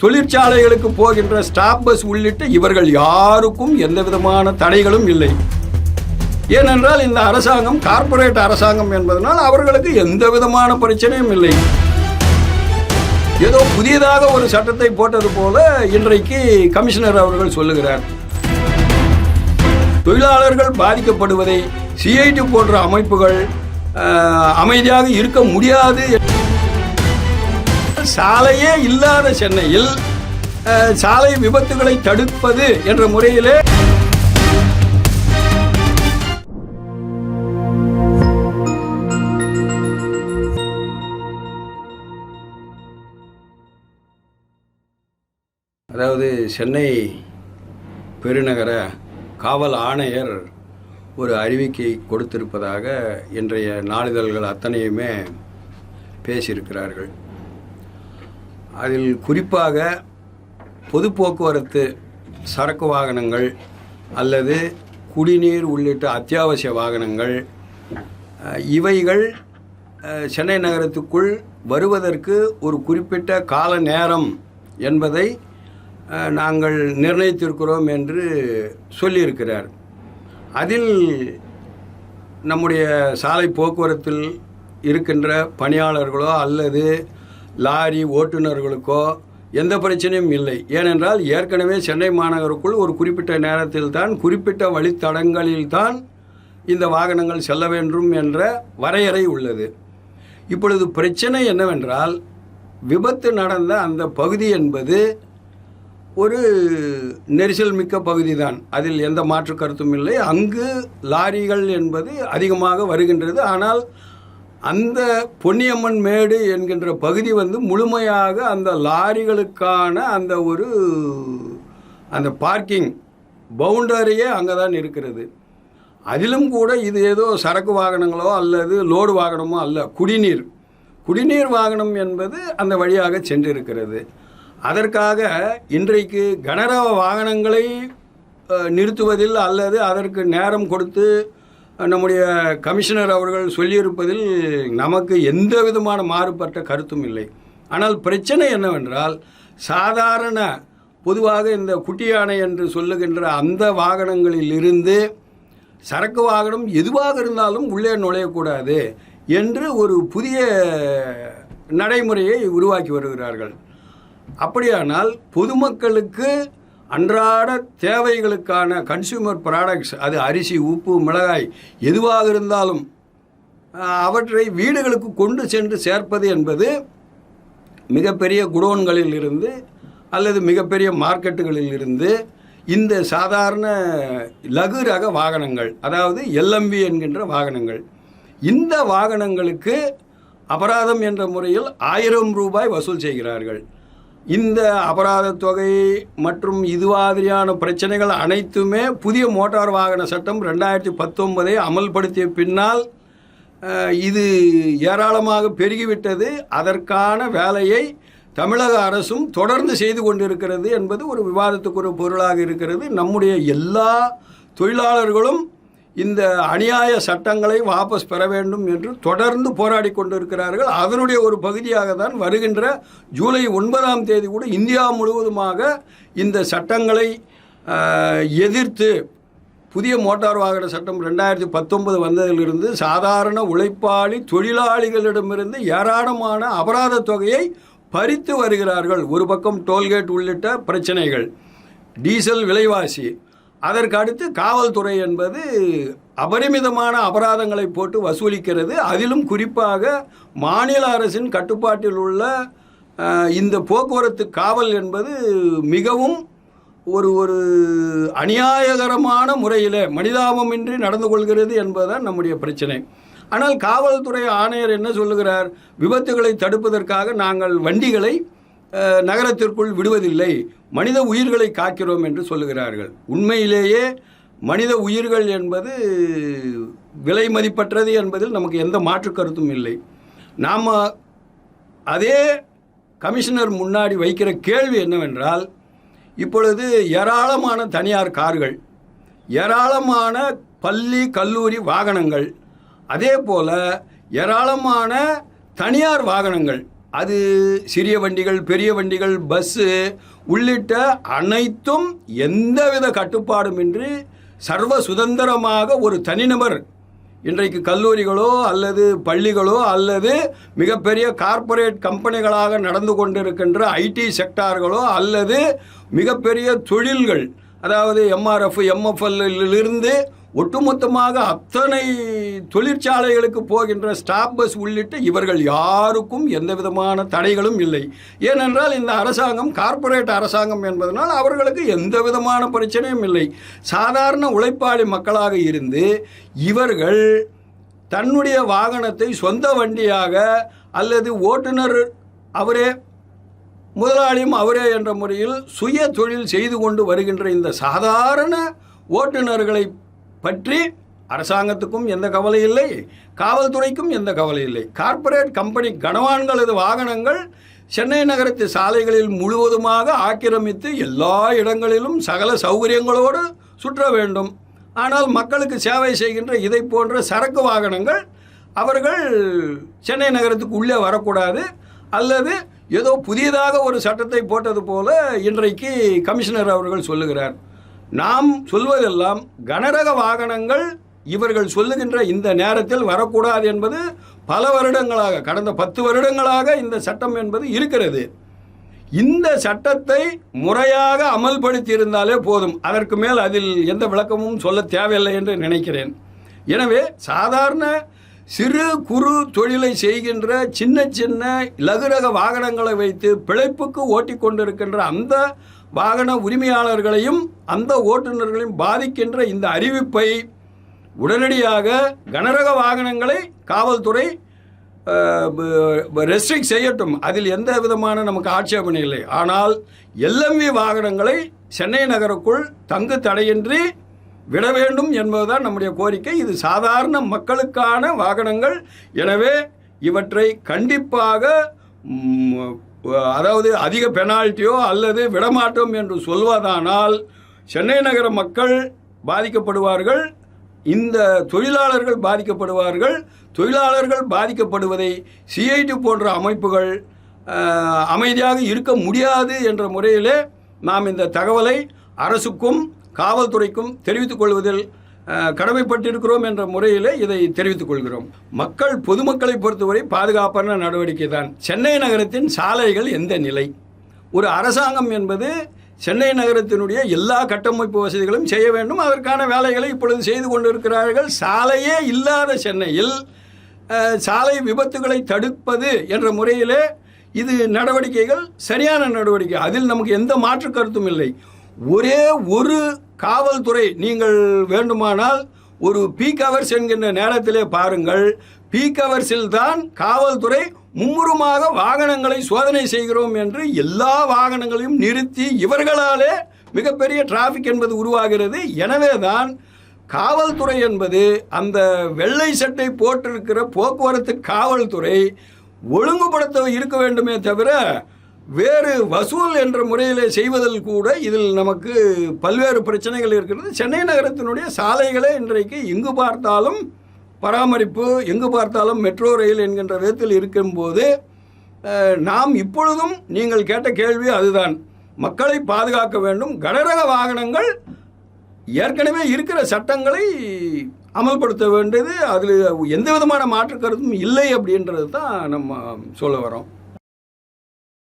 தொழிற்சாலைகளுக்கு போகின்ற stop bus உள்ளிட்ட இவர்கள் யாருக்கும் எந்த விதமான தடைகளும் இல்லை. ஏனென்றால் இந்த அரசாங்கம் கார்ப்பரேட் அரசாங்கம் என்பதனால் அவர்களுக்கு எந்த விதமான பிரச்சனையும் இல்லை. ஏதோ புதியதாக ஒரு சட்டத்தை போட்டது போல இன்றைக்கு கமிஷனர் அவர்கள் சொல்லுகிறார். தொழிலாளர்கள் பாதிக்கப்படுவதை சிஐடி போன்ற அமைப்புகள் அமைதியாக இருக்க முடியாது சாலையே இல்லாத சென்னையில் சாலை விபத்துகளை தடுப்பது என்ற முறையிலே அதாவது சென்னை பெருநகர காவல் ஆணையர் ஒரு அறிவிக்கை கொடுத்திருப்பதாக இன்றைய நாளிதழ்கள் அத்தனையுமே பேசியிருக்கிறார்கள். அதில் குறிப்பாக பொது போக்குவரத்து சரக்கு வாகனங்கள் அல்லது குடிநீர் உள்ளிட்ட அத்தியாவசிய வாகனங்கள் இவைகள் சென்னை நகரத்துக்குள் வருவதற்கு ஒரு குறிப்பிட்ட கால நேரம் என்பதை நாங்கள் நிர்ணயித்திருக்கிறோம் என்று சொல்லியிருக்கிறார். அதில் நம்முடைய சாலை போக்குவரத்தில் இருக்கின்ற பணியாளர்களோ அல்லது லாரி ஓட்டுநர்களுக்கோ எந்த பிரச்சனையும் இல்லை. ஏனென்றால் ஏற்கனவே சென்னை மாநகருக்குள் ஒரு குறிப்பிட்ட நேரத்தில் தான் குறிப்பிட்ட வழித்தடங்களில்தான் இந்த வாகனங்கள் செல்ல வேண்டும் என்ற வரையறை உள்ளது. இப்பொழுது பிரச்சனை என்னவென்றால் விபத்து நடந்த அந்த பகுதி என்பது ஒரு நெரிசல் மிக்க பகுதி தான். அதில் எந்த மாற்று கருத்தும் இல்லை. அங்கு லாரிகள் என்பது அதிகமாக வருகின்றது. ஆனால் அந்த பொன்னியம்மன் மேடு என்கின்ற பகுதி வந்து முழுமையாக அந்த லாரிகளுக்கான அந்த ஒரு அந்த பார்க்கிங் பவுண்டரியே அங்கே தான் இருக்கிறது. அதிலும் கூட இது ஏதோ சரக்கு வாகனங்களோ அல்லது லோடு வாகனமோ அல்ல குடிநீர். குடிநீர் வாகனம் என்பது அந்த வழியாக சென்றிருக்கிறது. அதற்காக இன்றைக்கு கனரக வாகனங்களை நிறுத்துவதில் அல்லது அதற்கு நேரம் கொடுத்து நம்முடைய கமிஷனர் அவர்கள் சொல்லியிருப்பதில் நமக்கு எந்த விதமான மாறுபட்ட கருத்தும் இல்லை. ஆனால் பிரச்சனை என்னவென்றால் சாதாரண பொதுவாக இந்த குட்டி யானை என்று சொல்லுகின்ற அந்த வாகனங்களிலிருந்து சரக்கு வாகனம் எதுவாக இருந்தாலும் உள்ளே நுழையக்கூடாது என்று ஒரு புதிய நடைமுறையை உருவாக்கி வருகிறார்கள். அப்படியானால் பொதுமக்களுக்கு அன்றாட தேவைகளுக்கான கன்சியூமர் ப்ராடக்ட்ஸ் அது அரிசி உப்பு மிளகாய் எதுவாக இருந்தாலும் அவற்றை வீடுகளுக்கு கொண்டு சென்று சேர்ப்பது என்பது மிகப்பெரிய குடோன்களில் இருந்து அல்லது மிகப்பெரிய மார்க்கெட்டுகளில் இருந்து இந்த சாதாரண லகு ரக வாகனங்கள் அதாவது எல்எம்பி என்கின்ற வாகனங்கள் இந்த வாகனங்களுக்கு அபராதம் என்ற முறையில் ஆயிரம் ரூபாய் வசூல் செய்கிறார்கள். இந்த அபராத தொகை மற்றும் இது மாதிரியான பிரச்சனைகள் அனைத்துமே புதிய மோட்டார் வாகன சட்டம் ரெண்டாயிரத்தி பத்தொன்பதை அமல்படுத்திய பின்னால் இது ஏராளமாக பெருகிவிட்டது. அதற்கான வேலையை தமிழக அரசும் தொடர்ந்து செய்து கொண்டிருக்கிறது என்பது ஒரு விவாதத்துக்கு ஒரு பொருளாக இருக்கிறது. நம்முடைய எல்லா தொழிலாளர்களும் இந்த அநியாய சட்டங்களை வாபஸ் பெற வேண்டும் என்று தொடர்ந்து போராடி கொண்டிருக்கிறார்கள். அதனுடைய ஒரு பகுதியாக தான் வருகின்ற ஜூலை ஒன்பதாம் தேதி கூட இந்தியா முழுவதுமாக இந்த சட்டங்களை எதிர்த்து புதிய மோட்டார் வாகன சட்டம் ரெண்டாயிரத்தி பத்தொன்பது வந்ததிலிருந்து சாதாரண உழைப்பாளி தொழிலாளிகளிடமிருந்து ஏராளமான அபராத தொகையை பறித்து வருகிறார்கள். ஒரு பக்கம் டோல்கேட் உள்ளிட்ட பிரச்சனைகள். டீசல் விலைவாசி அதற்கு அடுத்து காவல்துறை என்பது அபரிமிதமான அபராதங்களை போட்டு வசூலிக்கிறது. அதிலும் குறிப்பாக மாநில அரசின் கட்டுப்பாட்டில் உள்ள இந்த போக்குவரத்து காவல் என்பது மிகவும் ஒரு ஒரு அநியாயகரமான முறையில் மனிதாபமின்றி நடந்து கொள்கிறது என்பதுதான் நம்முடைய பிரச்சனை. ஆனால் காவல்துறை ஆணையர் என்ன சொல்லுகிறார்? விபத்துகளை தடுப்பதற்காக நாங்கள் வண்டிகளை நகரத்திற்குள் விடுவதில்லை. மனித உயிர்களை காக்கிறோம் என்று சொல்லுகிறார்கள். உண்மையிலேயே மனித உயிர்கள் என்பது விலை மதிப்பற்றது என்பதில் நமக்கு எந்த மாற்று கருத்தும் இல்லை. நாம் அதே கமிஷனர் முன்னாடி வைக்கிற கேள்வி என்னவென்றால் இப்பொழுது ஏராளமான தனியார் கார்கள் ஏராளமான பள்ளி கல்லூரி வாகனங்கள் அதே போல் ஏராளமான தனியார் வாகனங்கள் அது சிறிய வண்டிகள் பெரிய வண்டிகள் பஸ்ஸு உள்ளிட்ட அனைத்தும் எந்தவித கட்டுப்பாடுமின்றி சர்வ சுதந்திரமாக ஒரு தனிநபர் இன்றைக்கு கல்லூரிகளோ அல்லது பள்ளிகளோ அல்லது மிகப்பெரிய கார்ப்பரேட் கம்பெனிகளாக நடந்து கொண்டிருக்கின்ற ஐடி செக்டார்களோ அல்லது மிகப்பெரிய தொழில்கள் அதாவது எம்ஆர்எஃப் எம்எஃப்எல்லிருந்து ஒட்டுமொத்தமாக அத்தனை தொழிற்சாலைகளுக்கு போகின்ற ஸ்டாப் பஸ் உள்ளிட்ட இவர்கள் யாருக்கும் எந்த விதமான தடைகளும் இல்லை. ஏனென்றால் இந்த அரசாங்கம் கார்ப்பரேட் அரசாங்கம் என்பதனால் அவர்களுக்கு எந்த விதமான பிரச்சனையும் இல்லை. சாதாரண உழைப்பாளி மக்களாக இருந்து இவர்கள் தன்னுடைய வாகனத்தை சொந்த வண்டியாக அல்லது ஓட்டுநர் அவரே முதலாளியும் அவரே என்ற முறையில் சுய தொழில் செய்து கொண்டு வருகின்ற இந்த சாதாரண ஓட்டுநர்களை பற்றி அரசாங்கத்துக்கும் எந்த கவலை இல்லை காவல்துறைக்கும் எந்த கவலை இல்லை. கார்ப்பரேட் கம்பெனி கனவான்களது வாகனங்கள் சென்னை நகரத்து சாலைகளில் முழுவதுமாக ஆக்கிரமித்து எல்லா இடங்களிலும் சகல சௌகரியங்களோடு சுற்ற வேண்டும். ஆனால் மக்களுக்கு சேவை செய்கின்ற இதை போன்ற சரக்கு வாகனங்கள் அவர்கள் சென்னை நகரத்துக்கு உள்ளே வரக்கூடாது. அல்லது ஏதோ புதியதாக ஒரு சட்டத்தை போட்டது போல இன்றைக்கு கமிஷனர் அவர்கள் சொல்லுகிறார். நாம் சொல்வதெல்லாம் கனரக வாகனங்கள் இவர்கள் சொல்லுகின்ற இந்த நேரத்தில் வரக்கூடாது என்பது பல வருடங்களாக கடந்த பத்து வருடங்களாக இந்த சட்டம் என்பது இருக்கிறது. இந்த சட்டத்தை முறையாக அமல்படுத்தி இருந்தாலே போதும். அதற்கு மேல் அதில் எந்த விளக்கமும் சொல்ல தேவையில்லை என்று நினைக்கிறேன். எனவே சாதாரண சிறு குறு தொழிலை செய்கின்ற சின்ன சின்ன லகுரக வாகனங்களை வைத்து பிழைப்புக்கு ஓட்டிக்கொண்டிருக்கின்ற அந்த வாகன உரிமையாளர்களையும் அந்த ஓட்டுநர்களையும் பாதிக்கின்ற இந்த அறிவிப்பை உடனடியாக கனரக வாகனங்களை காவல்துறை ரெஸ்ட்ரிக்ட் செய்யட்டும். அதில் எந்த விதமான நமக்கு ஆட்சேபனை இல்லை. ஆனால் எல்எம்வி வாகனங்களை சென்னை நகருக்குள் தங்கு தடையின்றி விட வேண்டும் என்பதுதான் நம்முடைய கோரிக்கை. இது சாதாரண மக்களுக்கான வாகனங்கள். எனவே இவற்றை கண்டிப்பாக அதாவது அதிக பெனால்ட்டியோ அல்லது விடமாட்டோம் என்று சொல்வதானால் சென்னை நகர மக்கள் பாதிக்கப்படுவார்கள். இந்த தொழிலாளர்கள் பாதிக்கப்படுவார்கள். தொழிலாளர்கள் பாதிக்கப்படுவதை சிஐடி போன்ற அமைப்புகள் அமைதியாக இருக்க முடியாது என்ற முறையிலே நாம் இந்த தகவலை அரசுக்கும் காவல்துறைக்கும் தெரிவித்துக் கொள்வதில் கடமைப்பட்டிருக்கிறோம் என்ற முறையிலே இதை தெரிவித்துக் கொள்கிறோம். மக்கள் பொதுமக்களை பொறுத்தவரை பாதுகாப்பான நடவடிக்கை தான். சென்னை நகரத்தின் சாலைகள் எந்த நிலை? ஒரு அரசாங்கம் என்பது சென்னை நகரத்தினுடைய எல்லா கட்டமைப்பு வசதிகளும் செய்ய வேண்டும். அதற்கான வேலைகளை இப்பொழுது செய்து கொண்டிருக்கிறார்கள். சாலையே இல்லாத சென்னையில் சாலை விபத்துகளை தடுப்பது என்ற முறையிலே இது நடவடிக்கைகள் சரியான நடவடிக்கை. அதில் நமக்கு எந்த மாற்று கருத்தும் இல்லை. ஒரே ஒரு காவல்துறை நீங்கள் வேண்டுமானால் ஒரு பீக் ஹவர்ஸ் என்கின்ற நேரத்திலே பாருங்கள். பீக் அவர்ஸில் தான் காவல்துறை மும்முரமாக வாகனங்களை சோதனை செய்கிறோம் என்று எல்லா வாகனங்களையும் நிறுத்தி இவர்களாலே மிகப்பெரிய டிராஃபிக் என்பது உருவாகிறது. எனவே தான் காவல்துறை என்பது அந்த வெள்ளை சட்டை போட்டிருக்கிற போக்குவரத்து காவல்துறை ஒழுங்குபடுத்த இருக்க வேண்டுமே தவிர வேறு வசூல் என்ற முறையில் செய்வதில் கூட இதில் நமக்கு பல்வேறு பிரச்சனைகள் இருக்கிறது. சென்னை நகரத்தினுடைய சாலைகளே இன்றைக்கு எங்கு பார்த்தாலும் பராமரிப்பு எங்கு பார்த்தாலும் மெட்ரோ ரயில் என்கின்ற விதத்தில் இருக்கும்போது நாம் இப்பொழுதும் நீங்கள் கேட்ட கேள்வி அதுதான். மக்களை பாதுகாக்க வேண்டும். கனரக வாகனங்கள் ஏற்கனவே இருக்கிற சட்டங்களை அமல்படுத்த வேண்டியது அதில் எந்த விதமான மாற்று கருத்தும் இல்லை அப்படின்றது தான் நம்ம சொல்ல வரோம்